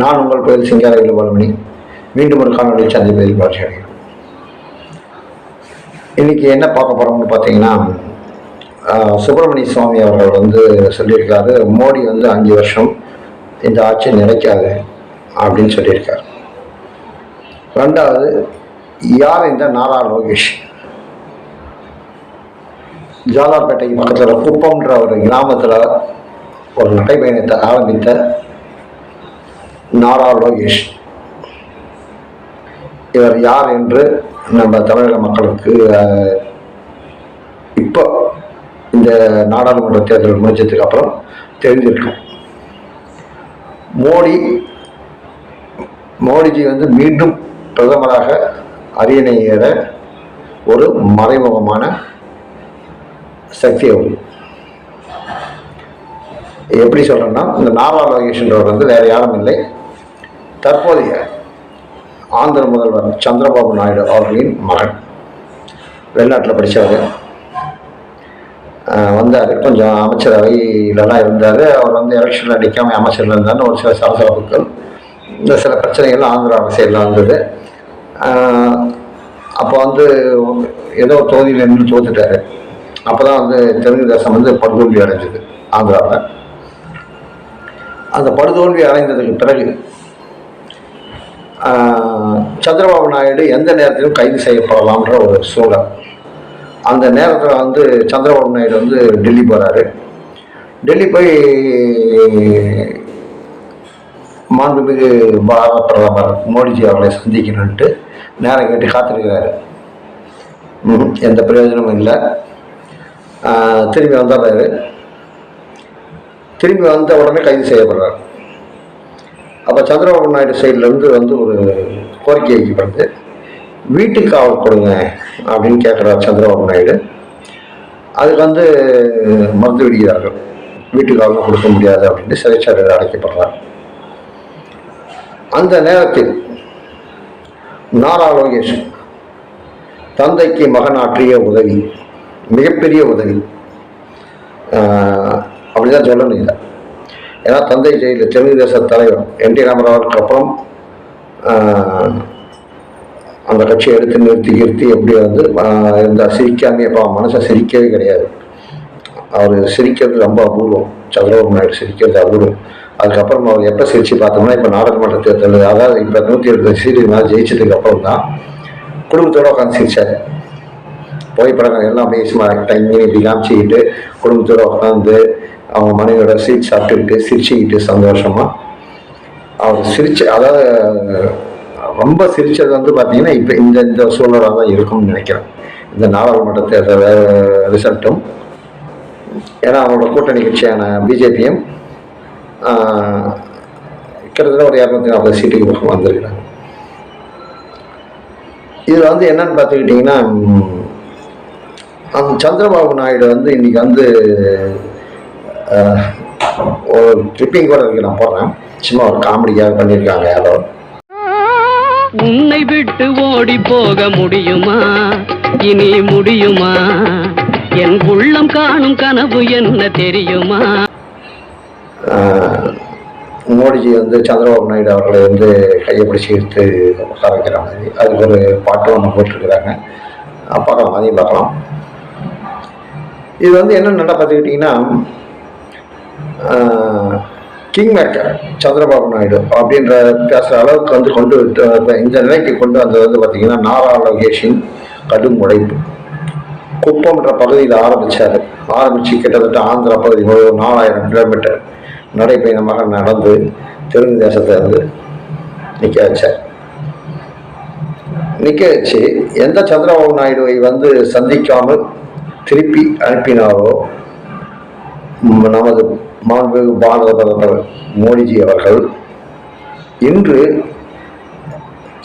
நான் உங்கள் கோயில் சிங்காரையில் பாலமணி. மீண்டும் ஒரு காணொலி சந்திப்பதில் வளர்ச்சி அடைகிறேன் இன்னைக்கு என்ன பார்க்க போகிறோம்னு பார்த்தீங்கன்னா சுப்பிரமணிய சுவாமி அவர்கள் வந்து சொல்லியிருக்காரு மோடி வந்து அஞ்சு வருஷம் இந்த ஆட்சி நிலைக்காது அப்படின்னு சொல்லியிருக்காரு. ரெண்டாவது யார் இந்த நாரா லோகேஷ்? ஜாலாப்பேட்டைக்கு பக்கத்தில் குப்பம்ன்ற ஒரு கிராமத்தில் ஒரு நடைபயணத்தை ஆரம்பித்த நாரா லோகேஷ் இவர் யார் என்று நம்ம தமிழக மக்களுக்கு இப்போ இந்த நாடாளுமன்ற தேர்தல் முடிஞ்சதுக்கு அப்புறம் தெரிஞ்சிருக்கும். மோடி மோடிஜி வந்து மீண்டும் பிரதமராக அரியணை ஏற ஒரு மறைமுகமான சக்தி அவர் எப்படி சொல்றேன்னா இந்த நாரா லோகேஷ்ன்றவர் வந்து வேற யாரும் இல்லை. தற்போதைய ஆந்திர முதல்வர் சந்திரபாபு நாயுடு அவர்களின் மகன். வெளிநாட்டில் படித்தவர் வந்தார். கொஞ்சம் அமைச்சரவையிலலாம் இருந்தார். அவர் வந்து எலெக்ஷனில் நிற்காமல் அமைச்சரில் இருந்தார்னு ஒரு சில சலசலப்புகள். இந்த சில பிரச்சனைகள் ஆந்திர அரசியலில் வந்தது. அப்போ வந்து ஏதோ தொகுதியில் நின்று தோத்துட்டாரு. அப்போ தான் வந்து தெலுங்கு தேசம் வந்து படுதோல்வி அடைஞ்சது ஆந்திராவில் அந்த படுதோல்வி அடைந்ததுக்கு பிறகு சந்திரபாபு நாயுடு எந்த நேரத்திலும் கைது செய்யப்படலாம்ன்ற ஒரு சூழல். அந்த நேரத்தில் வந்து சந்திரபாபு நாயுடு வந்து டெல்லி போகிறாரு டெல்லி போய் மாண்புமிகு பாரத பிரதமர் மோடிஜி அவர்களை சந்திக்கணுன்ட்டு நேரம் கேட்டு காத்திருக்கிறாரு. எந்த பிரயோஜனமும் இல்லை. திரும்பி வந்துடுறாரு திரும்பி வந்த உடனே கைது செய்யப்படுறாரு. அப்போ சந்திரபாபு நாயுடு சைட்லேருந்து வந்து ஒரு கோரிக்கை வைக்கப்படுது. வீட்டுக்கு காவல் கொடுங்க அப்படின்னு கேட்குறார் சந்திரபாபு நாயுடு. அதுக்கு வந்து மறுத்து விடுகிறார்கள் வீட்டுக்கு காவல் கொடுக்க முடியாது அப்படின்னு சிறைச்சாலையில் அடைக்கப்படுறார். அந்த நேரத்தில் நாரா லோகேஷ் தந்தைக்கு மகன் ஆற்றிய உதவி மிகப்பெரிய உதவி. அப்படிதான் சொல்லணும் இல்லை ஏன்னா தந்தை ஜெயிலில் தெலுங்கு தேச தலைவர். என் டி ராமராவுக்கு அப்புறம் அந்த கட்சியை எடுத்து நிறுத்தி நிறுத்தி எப்படி வந்து இந்த சிரிக்காமே இப்போ மனசை சிரிக்கவே கிடையாது. அவர் சிரிக்கிறது ரொம்ப அபூர்வம். சந்திரபாபு நாயுடு சிரிக்கிறது அபூர்வம். அதுக்கப்புறம் அவர் எப்போ சிரித்து பார்த்தோம்னா இப்போ நாடாளுமன்ற தேர்தல் அதாவது இப்போ நூற்றி எழுபது சீட்டு நான் ஜெயிச்சதுக்கு அப்புறம் தான் குடும்பத்தோடு உட்காந்து சிரித்தார் புகைப்படங்கள் எல்லாம் பேசுமா டைம் இப்படி காமிச்சிக்கிட்டு குடும்பத்தோடு உட்காந்து அவங்க மனைவியோட சீட் சாப்பிட்டுக்கிட்டு சிரிச்சுக்கிட்டு சந்தோஷமா. அவர் சிரிச்சு அதாவது ரொம்ப சிரிச்சது வந்து பார்த்தீங்கன்னா இப்போ இந்த இந்த சூழலாக தான் இருக்கும்னு நினைக்கிறேன். இந்த நாடாளுமன்ற தேர்தல் ரிசல்ட்டும் ஏன்னா அவங்களோட கூட்டணி கட்சியான பிஜேபியும் கிட்டத்தட்ட ஒரு இரநூத்தி நாற்பது சீட்டுக்கு பக்கம் வந்திருக்கிறாங்க. இதில் வந்து என்னன்னு பார்த்துக்கிட்டிங்கன்னா அந்த சந்திரபாபு நாயுடு வந்து இன்னைக்கு வந்து ஒரு ட்ரிப்பிங் கூட இருக்கு நான் போடுறேன். சும்மா ஒரு காமெடிக்காக பண்ணியிருக்காங்க யாரோ. உன்னை விட்டு ஓடி போக முடியுமா? இனி முடியுமா? என் உள்ளம் காணும் கனவு என்ன தெரியுமா? மோடிஜி வந்து சந்திரபாபு நாயுடு அவர்களை வந்து கையை பிடிச்சி எடுத்து உட்கார வைக்கிற மாதிரி. அதுக்கு ஒரு பாட்டு ஒன்று போட்டிருக்கிறாங்க. பார்க்கலாம் அதையும் பார்க்கலாம். இது வந்து என்ன நல்லா பார்த்துக்கிட்டிங்கன்னா கிங் மேக்கர் சந்திரபாபு நாயுடு அப்படின்ற பேசுகிற அளவுக்கு வந்து கொண்டு விட்டு இந்த நிலைக்கு கொண்டு வந்தது வந்து பார்த்திங்கன்னா நாரா லோகேஷின் கடும் உழைப்பு குப்பம்ன்ற பகுதியில் ஆரம்பித்தார் ஆரம்பித்து கிட்டத்தட்ட ஆந்திரா பகுதி ஒரு நாலாயிரம் கிலோமீட்டர் நடைப்பயணமாக நடந்து தெலுங்கு தேசத்தை வந்து நிற்க வச்சார். நிற்க வச்சு எந்த சந்திரபாபு நாயுடுவை வந்து சந்திக்காமல் திருப்பி அனுப்பினாரோ நமது மாண்பு பாரத பிரதமர் மோடிஜி அவர்கள் இன்று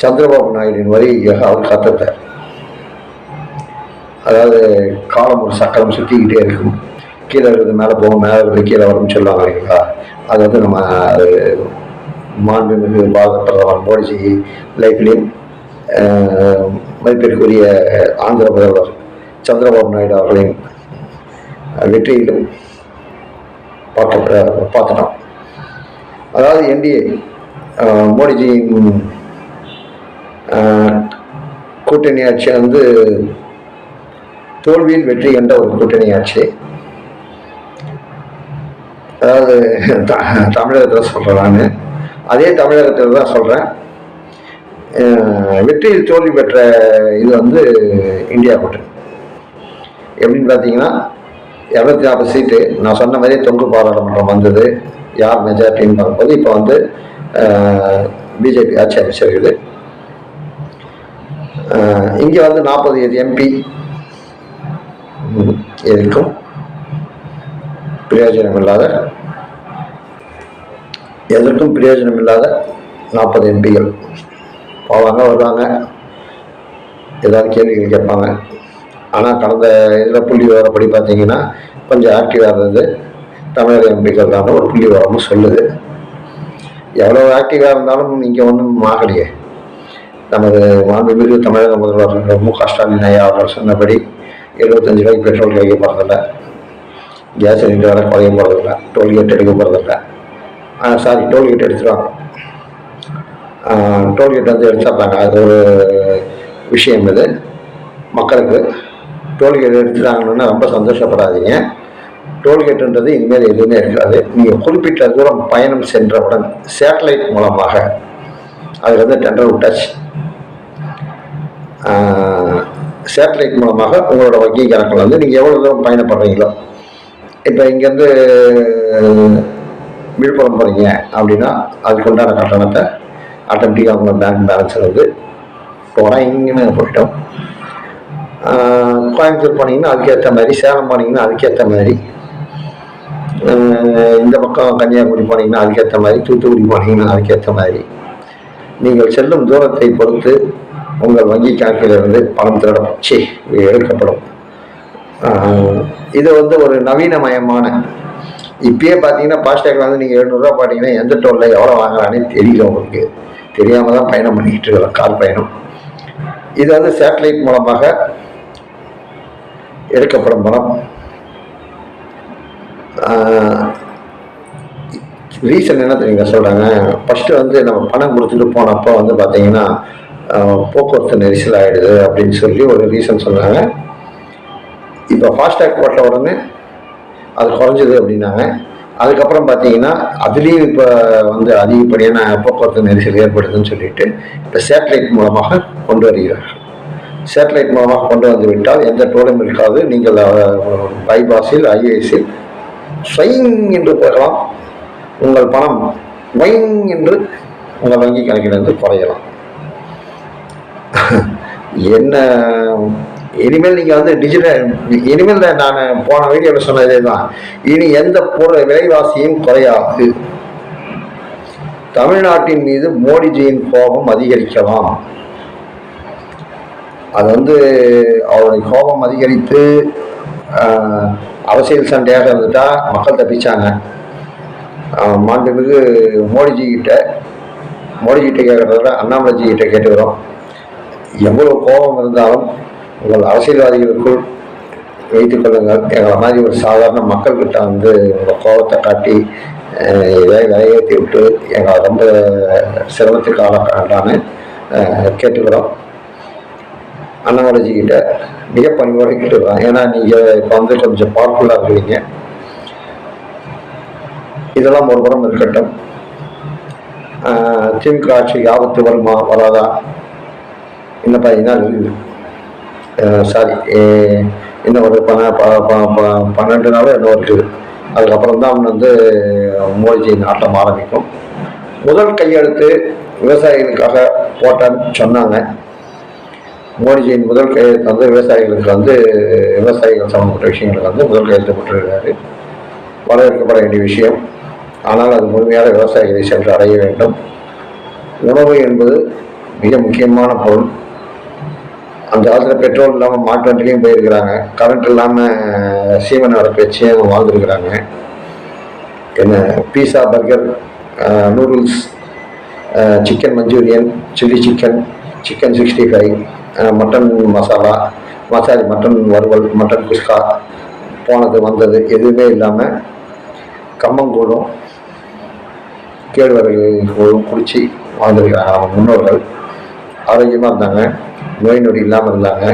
சந்திரபாபு நாயுடின் வருகைக்காக அவர் காத்திருந்தார். அதாவது காலம் ஒரு சக்கரம் சுற்றிக்கிட்டே இருக்கும். கீழே இருக்கிறது மேலே போகும் மேலே இருக்கிறது கீழே வரும்னு சொல்லுவாங்க இல்லைங்களா? அது வந்து நம்ம அது மாண்புமிகு பாரத பிரதமர் மோடிஜி லைஃப்லேயும் மதிப்பிற்குரிய ஆந்திர முதல்வர் சந்திரபாபு நாயுடு அவர்களின் வெற்றியிலும் பார்க்க பார்த்துட்டோம். அதாவது என்டிஏ ஆஹ், மோடிஜியின் கூட்டணி ஆட்சி வந்து தோல்வியில் வெற்றி என்ற ஒரு கூட்டணி ஆட்சி. அதாவது த- தமிழகத்தில் சொல்கிறேன் நான். அதே தமிழகத்தில் தான் சொல்கிறேன் வெற்றியில் தோல்வி பெற்ற இது வந்து இந்தியா கூட்டணி. எப்படின்னு பார்த்தீங்கன்னா இரநூத்தி நாற்பது சீட்டு? நான் சொன்ன மாதிரியே தொங்கு பாராளுமன்றம் வந்தது. யார் மெஜாரிட்டின்னு பார்க்கும்போது இப்போ வந்து பிஜேபி ஆட்சி அமைச்சிருக்குது இங்கே வந்து நாற்பது எம்பி இருக்கும். பிரயோஜனம் இல்லாத எதற்கும் பிரயோஜனம் இல்லாத நாற்பது எம்பிகள் போவாங்க வருவாங்க. ஏதாவது கேள்விகள் கேட்பாங்க. ஆனால் கடந்த இதில் புள்ளி விவரப்படி பார்த்தீங்கன்னா கொஞ்சம் ஆக்டிவாக இருந்தது. தமிழக எம்பிக்கள் தான் ஒரு புள்ளி விவரமும் சொல்லுது. எவ்வளோ ஆக்டிவாக இருந்தாலும் இங்கே ஒன்றும் ஆகலையே நமது மாண்புமிகு தமிழக முதல்வர் மு க ஸ்டாலின் ஐயா அவர்கள் சொன்னபடி எழுபத்தஞ்சு ரூபாய்க்கு பெட்ரோல் கிடைக்க போகிறதில்ல கேஸ் சிலிண்டர் வேலை குறைய போகிறதில்ல டோல்கேட் எடுக்க போகிறதில்ல சாரி டோல்கேட் எடுத்துருவாங்க. டோல்கேட் வந்து எடுத்துடுறாங்க அது ஒரு விஷயம் இது. மக்களுக்கு டோல்கேட் எடுத்துட்டாங்கன்னா ரொம்ப சந்தோஷப்படாதீங்க. டோல்கேட்டுன்றது இனிமேல் எதுவுமே இருக்காது. நீங்கள் குறிப்பிட்ட தூரம் பயணம் சென்றவுடன் சேட்டலைட் மூலமாக அதில் வந்து டெண்டர் டச் சேட்டலைட் மூலமாக உங்களோட வங்கி கணக்கில் வந்து நீங்கள் எவ்வளோ தூரம் பயணப்படுறீங்களோ இப்போ இங்கேருந்து விழுப்புரம் போகிறீங்க அப்படின்னா அதுக்கு உண்டான கட்டணத்தை ஆட்டோமேட்டிக்காக உங்கள் பேங்க் பேலன்ஸ் வந்து போனால் இங்கேன்னு போயிட்டோம். கோயம்புத்தூர் போனீங்கன்னா அதுக்கேற்ற மாதிரி சேலம் போனீங்கன்னா அதுக்கேற்ற மாதிரி. இந்த பக்கம் கன்னியாகுமரி போனீங்கன்னா அதுக்கேற்ற மாதிரி தூத்துக்குடி போனீங்கன்னா அதுக்கேற்ற மாதிரி. நீங்கள் செல்லும் தூரத்தை பொறுத்து உங்கள் வங்கி கணக்கிலிருந்து பணம் திருடப்படும். சி எடுக்கப்படும். இது வந்து ஒரு நவீனமயமான. இப்பயே பார்த்தீங்கன்னா ஃபாஸ்டேக்கில் வந்து நீங்கள் எழுநூறுவா பார்த்தீங்கன்னா எந்த டோலில் எவ்வளோ வாங்குறானே தெரியல உங்களுக்கு. தெரியாமல் தான் பயணம் பண்ணிக்கிட்டு இருக்கிறோம் கார் பயணம். இது வந்து சேட்டலைட் மூலமாக எடுக்கப்படும் பணம் ரீசன் என்ன தெரியுங்க சொல்கிறாங்க ஃபஸ்ட்டு வந்து நம்ம பணம் கொடுத்துட்டு போனப்போ வந்து பார்த்தீங்கன்னா போக்குவரத்து நெரிசல் ஆகிடுது அப்படின்னு சொல்லி ஒரு ரீசன் சொன்னாங்க இப்போ ஃபாஸ்டேக் போட்ட உடனே அது குறைஞ்சது அப்படின்னாங்க. அதுக்கப்புறம் பார்த்தீங்கன்னா அதுலேயும் இப்போ வந்து அதிகப்படியான போக்குவரத்து நெரிசல் ஏற்படுதுன்னு சொல்லிட்டு இப்போ சேட்டலைட் மூலமாக கொண்டு வருகிறார்கள். சேட்டலைட் மூலமாக கொண்டு வந்து விட்டால் எந்த ப்ராப்ளம் இருக்காது. நீங்கள் பைபாஸில் ஐஏஎஸில் ஸ்வைங் என்று போகலாம். உங்கள் பணம் வைங் என்று உங்கள் வங்கி கணக்கிலிருந்து குறையலாம். என்ன இனிமேல் நீங்கள் வந்து டிஜிட்டல் இனிமேல் நான் போன வீடியோவில் சொன்னதே தான் இனி எந்த பொருள் விலைவாசியும் குறையாது. தமிழ்நாட்டின் மீது மோடிஜியின் கோபம் அதிகரிக்கலாம். அது வந்து அவருடைய கோபம் அதிகரித்து அரசியல் சண்டையாக இருந்துட்டா மக்கள் தப்பிச்சாங்க. ஆஹ், மாண்புமிகு மோடிஜி கிட்ட மோடிஜி கேட்குறத அண்ணாமலைஜி கிட்ட கேட்டுக்கிறோம் எவ்வளவு கோபம் இருந்தாலும் உங்கள் அரசியல்வாதிகளுக்குள் வைத்துக் கொள்ளுங்கள். எங்களை மாதிரி ஒரு சாதாரண மக்கள்கிட்ட வந்து உங்கள் கோபத்தை காட்டி இதை விலையேற்றி விட்டு எங்களை ரொம்ப சிரமத்துக்கு ஆளாக்கான்னு கேட்டுக்கிறோம். அண்ணாமலைஜி கிட்ட மிக பணிவோடு கேட்டுக்கிறோம் ஏன்னா நீங்கள் இப்போ வந்து கொஞ்சம் பவர்ஃபுல்லாக இருக்கிறீங்க. இதெல்லாம் ஒரு புறம் இருக்கட்டும். திமுக ஆட்சி ஆபத்து வருமா வராதா? இன்னும் பார்த்தீங்கன்னா சாரி இன்னும் ஒரு பன ப- ப- ப- பன்னெண்டு நாள் இன்னும் இருக்குது. அதுக்கப்புறம் தான் வந்து மோடிஜியின் ஆட்டம் ஆரம்பிக்கும். முதல் கையெழுத்து விவசாயிகளுக்காக போட்டான்னு சொன்னாங்க. மோடிஜியின் முதல் கையெழுத்து வந்து விவசாயிகளுக்கு வந்து விவசாயிகள் சம்பந்தப்பட்ட விஷயங்களுக்கு வந்து முதல் கையெழுத்து போட்டிருக்கிறாரு. வரவேற்கப்பட வேண்டிய விஷயம். ஆனால் அது முழுமையாக விவசாயிகளை சென்று அடைய வேண்டும். உணவு என்பது மிக முக்கியமான பொருள். அந்த காலத்தில் பெட்ரோல் இல்லாமல் மாட்டு வண்டிலையும் போயிருக்கிறாங்க. கரண்ட் இல்லாமல் சீமன் வளர்ப்பு வச்சு வாழ்ந்துருக்கிறாங்க. என்ன pizza burger noodles chicken manchurian chilli chicken chicken sixty five mutton masala மசாலி mutton வறுவல் மட்டன் குஸ்கா போனது வந்தது எதுவுமே இல்லாமல் கம்மங்கூழும் கேழ்வரகு குடித்து வாழ்ந்துருக்காங்க அவங்க முன்னோர்கள். ஆரோக்கியமாக இருந்தாங்க. நோய் நொடி இல்லாமல் இருந்தாங்க.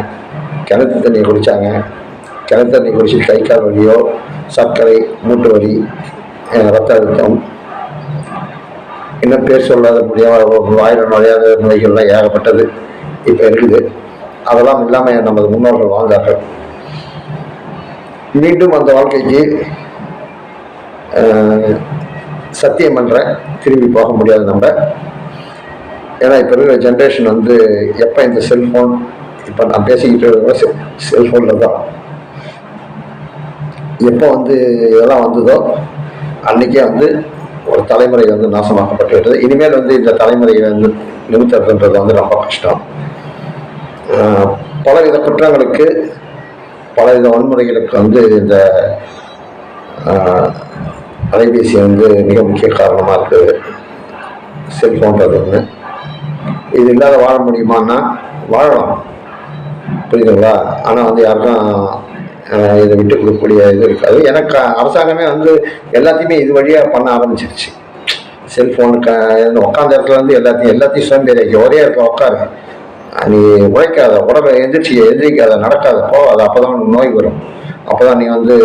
கிணத்து தண்ணியை குடித்தாங்க கிணத்து தண்ணி குடித்து கை கால் வலியோ சர்க்கரை மூட்டு வலி ரத்த அழுத்தம். இன்னும் பேர் சொல்லாத முடியாத வாயில் நுழையாத நோய்கள்லாம் ஏகப்பட்டது. இப்போ இருக்குது. அதெல்லாம் இல்லாமல் நமது முன்னோர்கள் வாழ்ந்தார்கள். மீண்டும் அந்த வாழ்க்கைக்கு சத்தியம் பண்ணுறேன் திரும்பி போக முடியாது நம்ம. ஏன்னா இப்போ இருக்கிற ஜென்ரேஷன் வந்து எப்போ இந்த செல்ஃபோன் இப்போ நான் பேசிக்கிட்டு இருக்கிற செல்ஃபோனில் தான். எப்போ வந்து இதெல்லாம் வந்ததோ அன்றைக்கே வந்து ஒரு தலைமுறை வந்து நாசமாக்கப்பட்டு விட்டது இனிமேல் வந்து இந்த தலைமுறையை வந்து நிமித்ததுன்றது வந்து ரொம்ப கஷ்டம். பலவித குற்றங்களுக்கு பலவித வன்முறைகளுக்கு வந்து இந்த அலைபேசி வந்து மிக முக்கிய காரணமாக இருக்குது செல்ஃபோன்றது ஒன்று இது இல்லாத வாழ முடியுமான்னா வாழலாம். புரியுதுங்களா? ஆனால் வந்து யாருக்கும் இதை விட்டு கொடுக்கக்கூடிய இது இருக்காது எனக்கு அரசாங்கமே வந்து எல்லாத்தையுமே இது வழியாக பண்ண ஆரம்பிச்சிருச்சு. செல்ஃபோனுக்கு க உட்காந்த இடத்துல வந்து எல்லாத்தையும் எல்லாத்தையும் சோம்பேறியாக்கி ஒரே இடத்துல உட்காரு நீ உழைக்காத உடம்பை எந்திரிச்சு எந்திரிக்காத நடக்காத போகாத அப்போ தான் உனக்கு நோய் வரும். அப்போ தான் நீ வந்து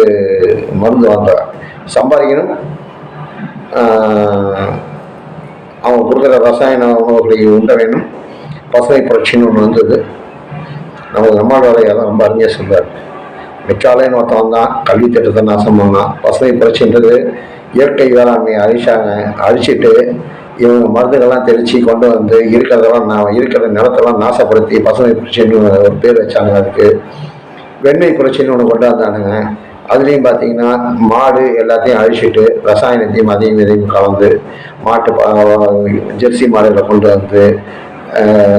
மருந்து வாங்க சம்பாதிக்கணும். அவங்க கொடுக்குற ரசாயன உணவுகளை உண்ட வேணும் பசுமை புரட்சின்னு ஒன்று வந்தது. நமக்கு நம்மளோட வேலையெல்லாம் ரொம்ப அறிஞர் சொல்வார் மெச்சாலைன்னு ஒருத்தவன் தான் கல்வி திட்டத்தை நாசம் பண்ணான். பசுமை புரட்சின்றது இயற்கை வேளாண்மையை அழிச்சாங்க அழிச்சிட்டு இவங்க மருந்துகள்லாம் தெளித்து கொண்டு வந்து இருக்கிறதெல்லாம் நான் இருக்கிற நிலத்தெல்லாம் நாசப்படுத்தி பசுமை புரட்சின்னு ஒரு பேர் வச்சாங்க அதுக்கு. வெண்மை புரட்சின்னு ஒன்று கொண்டு வந்தானுங்க அதுலேயும் பார்த்தீங்கன்னா மாடு எல்லாத்தையும் அழிச்சிட்டு ரசாயனத்தையும் அதையும் இதையும் கலந்து மாட்டு பா- ஜெர்சி மாடுகளை கொண்டு வந்து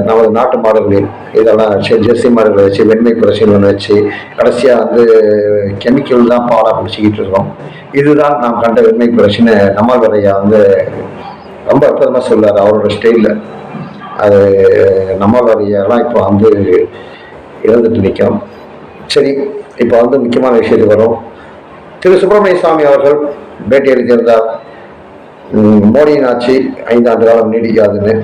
நமது நாட்டு மாடுகளில் இதெல்லாம் வச்சு ஜெர்சி மாடுகளை வச்சு வெண்மை புரட்சின்னு ஒன்று வச்சு கடைசியாக வந்து கெமிக்கல் தான் பாலாக பிடிச்சிக்கிட்டு இருக்கோம். இதுதான் நாம் கண்ட வெண்மை புரட்சின்னு நம்மளுடைய வந்து ரொம்ப அற்புதமாக சொல்றாரு அவரோட ஸ்டைலில் அது நம்மளுடையலாம் இப்போ வந்து இழந்துட்டு நிற்கும் சரி இப்போ வந்து முக்கியமான விஷயத்துக்கு வரும். திரு சுப்பிரமணிய சாமி அவர்கள் பேட்டி அளித்திருந்தார். மோடியின் ஆட்சி ஐந்தாண்டு காலம் நீடிக்காதுன்னு.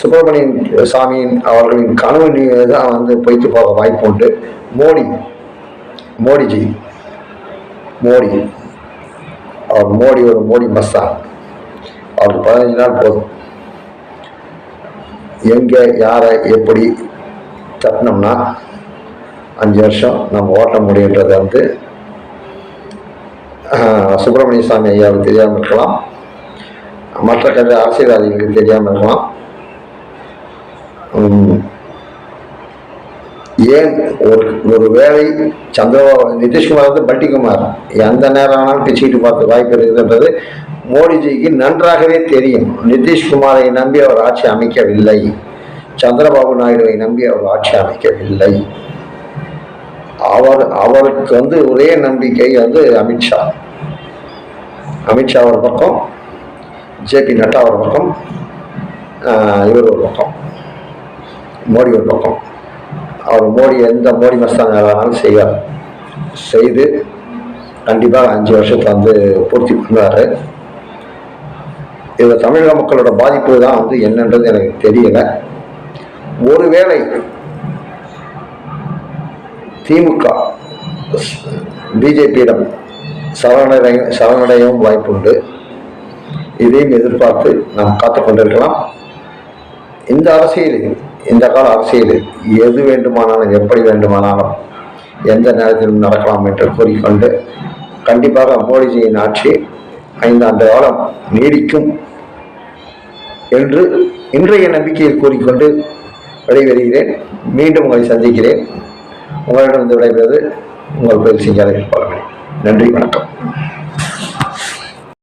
சுப்பிரமணியன் சாமியின் அவர்களின் கனவு தான் வந்து பொய்த்து போக வாய்ப்பு உண்டு. மோடி மோடிஜி மோடி. அவர் மோடி ஒரு மோடி மஸ்தான் அவருக்கு பதினஞ்சு நாள் போதும். எங்கே யாரை எப்படி தட்டினோம்னா அஞ்சு வருஷம் நம்ம ஓட்ட முடியுன்றதை வந்து சுப்பிரமணிய சாமி ஐயாவுக்கு தெரியாமல் இருக்கலாம். மற்ற கல்வி அரசியல்வாதிகளுக்கு தெரியாமல் இருக்கலாம். ஏன் ஒரு ஒரு வேலை சந்திரபாபு நிதிஷ்குமார் வந்து பட்டிக்குமார். எந்த நேரம் ஆனாலும் பிச்சுக்கிட்டு பார்த்து வாய்ப்பு இருக்குதுன்றது மோடிஜிக்கு நன்றாகவே தெரியும். நிதிஷ்குமாரை நம்பி அவர் ஆட்சி அமைக்கவில்லை. சந்திரபாபு நாயுடுவை நம்பி அவர் ஆட்சி அமைக்கவில்லை. அவர் அவருக்கு வந்து ஒரே நம்பிக்கை வந்து அமித்ஷா. அமித்ஷா ஒரு பக்கம் ஜேபி நட்டா ஒரு பக்கம் இவர் ஒரு பக்கம் மோடி ஒரு பக்கம். அவர் மோடி எந்த மோடி மஸ்தான் வேணாலும் செய்வார். செய்து கண்டிப்பாக அஞ்சு வருஷத்தை வந்து பூர்த்தி பண்ணுவார். இதில் தமிழக மக்களோட பாதிப்பு தான் வந்து என்னன்றது எனக்கு தெரியலை. ஒருவேளை திமுக பிஜேபியிடம் சரணடை சரணடையவும் வாய்ப்புண்டு. இதையும் எதிர்பார்த்து நாம் காத்து கொண்டிருக்கலாம். இந்த அரசியலில் இந்த கால அரசியலில் எது வேண்டுமானாலும் எப்படி வேண்டுமானாலும் எந்த நேரத்திலும் நடக்கலாம் என்று கூறிக்கொண்டு கண்டிப்பாக மோடிஜியின் ஆட்சி ஐந்தாண்டு காலம் நீடிக்கும். என்று இன்றைய நம்பிக்கையில் கூறிக்கொண்டு விடைபெறுகிறேன். மீண்டும் உங்களை சந்திக்கிறேன். உங்களிடம் வந்து விடைபெறுவது உங்கள் பயிற்சி சிங்காரை நன்றி வணக்கம்.